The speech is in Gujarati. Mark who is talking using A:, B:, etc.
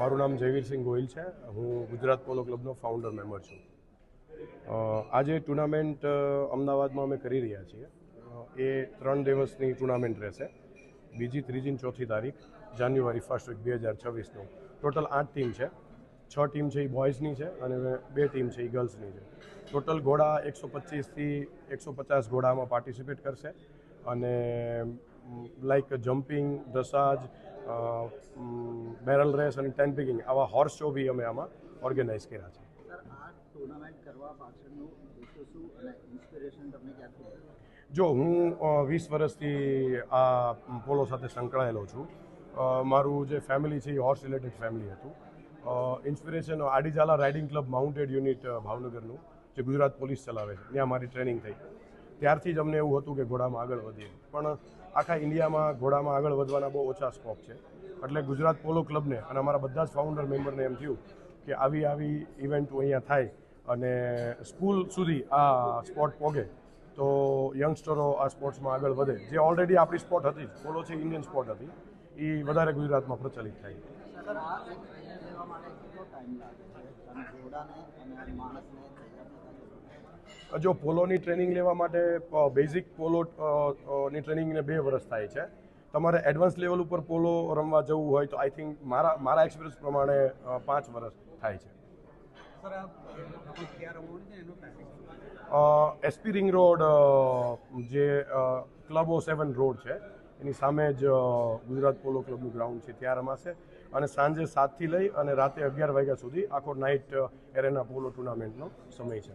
A: મારું નામ જયવીરસિંહ ગોહિલ છે. હું ગુજરાત પોલો ક્લબનો ફાઉન્ડર મેમ્બર છું. આજે ટુર્નામેન્ટ અમદાવાદમાં અમે કરી રહ્યા છીએ. એ ત્રણ દિવસની ટુર્નામેન્ટ રહેશે. બીજી, ત્રીજી અને ચોથી તારીખ, જાન્યુઆરી ફર્સ્ટ વીક બે હજાર છવ્વીસનું. ટોટલ આઠ ટીમ છે. છ ટીમ છે એ બોયઝની છે અને બે ટીમ છે એ ગર્લ્સની છે. ટોટલ ઘોડા એકસો પચીસથી એકસો પચાસ ઘોડામાં પાર્ટિસિપેટ કરશે. અને like jumping dressage barrel race અને ટેન પિકિંગ આવા હોર્સ શો બી અમે આમાં ઓર્ગેનાઇઝ કર્યા છે? જો હું વીસ વર્ષથી આ પોલો સાથે સંકળાયેલો છું. મારું જે ફેમિલી છે એ હોર્સ રિલેટેડ ફેમિલી હતું. ઇન્સ્પિરેશન આડીજાલા રાઇડિંગ ક્લબ માઉન્ટેડ યુનિટ ભાવનગરનું જે ગુજરાત પોલીસ ચલાવે છે. ત્યાં મારી ટ્રેનિંગ થઈ. ત્યારથી જ અમને એવું હતું કે ઘોડામાં આગળ વધીએ. પણ આખા ઇન્ડિયામાં ઘોડામાં આગળ વધવાના બહુ ઓછા સ્કોપ છે. એટલે ગુજરાત પોલો ક્લબને અને અમારા બધા જ ફાઉન્ડર મેમ્બરને એમ થયું કે આવી આવી ઇવેન્ટો અહીંયા થાય અને સ્કૂલ સુધી આ સ્પોર્ટ પોગે તો યંગસ્ટરો આ સ્પોર્ટ્સમાં આગળ વધે. જે ઓલરેડી આપણી સ્પોર્ટ હતી પોલો છે ઇન્ડિયન સ્પોર્ટ હતી એ વધારે ગુજરાતમાં પ્રચલિત થાય. જો પોલોની ટ્રેનિંગ લેવા માટે બેઝિક પોલો ની ટ્રેનિંગને બે વર્ષ થાય છે. તમારે એડવાન્સ લેવલ ઉપર પોલો રમવા જવું હોય તો આઈ થિંક મારા મારા એક્સપિરિયન્સ પ્રમાણે પાંચ વર્ષ થાય છે. એસપી રિંગ રોડ જે ક્લબ ઓ સેવન રોડ છે એની સામે જ ગુજરાત પોલો ક્લબનું ગ્રાઉન્ડ છે ત્યાં રમાશે. અને સાંજે સાતથી લઈ અને રાતે અગિયાર વાગ્યા સુધી આખો નાઇટ એરેના પોલો ટુર્નામેન્ટનો સમય છે.